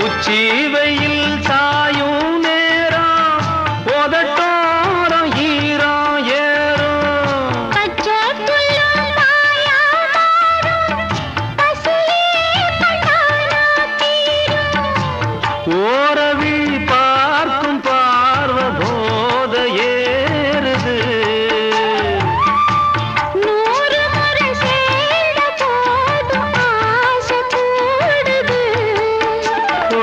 உச்சி வெயில் சாயும் நேரம் உதட்டோரம் ஈரம் ஏறும் பச்சை